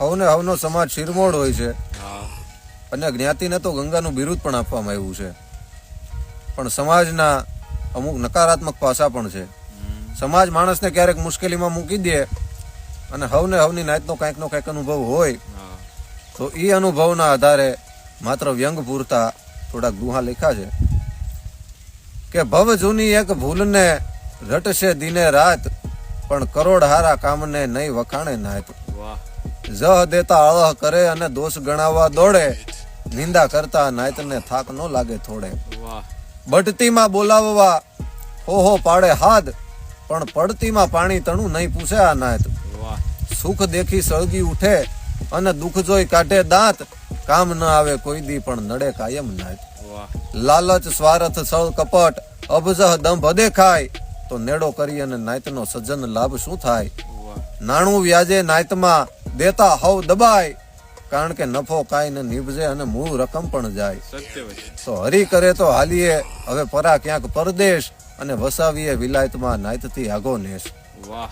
હવને હવનો સમાજ શિરમોડ હોય છે. અને જ્ઞાતિને તો ગંગાનું બિરુદ પણ આપવામાં આવ્યું છે. પણ સમાજના અમુક નકારાત્મક પાસા પણ છે. સમાજ માણસને ક્યારેક મુશ્કેલીમાં મૂકી દે અને હવને હવની નાતનો કાંઈક નો કાંઈક અનુભવ હોય તો એ અનુભવના આધારે માત્ર વ્યંગ પૂરતા થોડાક દુહા લેખા છે. કે ભવ જૂની એક ભૂલને રટશે દિને રાત પણ કરોડ હારા કામને નહીં વખાણે નાત વાહ. જહ દેતા અળહ કરે અને દોષ ગણાવવા દોડે નિંદા કરતા નાયતને થાક ન લાગે થોડે. વાહ. બઢતીમાં બોલાવવા હો હો પાડે હાથ પણ પડતીમાં પાણી તણું નહીં પૂછે આ નાયત. સુખ દેખી સળગી ઉઠે અને દુઃખ જોઈ કાઢે દાંત કામ ન આવે કોઈ દી પણ નડે કાયમ નાયત. લાલચ સ્વાર્થ સળ કપટ અબજહ દંભ દેખાય તો નેડો કરી અને નાયતનો સજ્જન લાભ શું થાય? નાણું વ્યાજે નાયતમાં દેતા હવ દબાય. કારણ કે નફો કાંઈ ન નીપજે અને મૂળ રકમ પણ જાય. તો હરી કરે તો હાલીએ. હવે પરા ક્યાંક પરદેશ અને વસાવીએ વિલાયતમાં નાયતથી આગો નેશ. વાહ.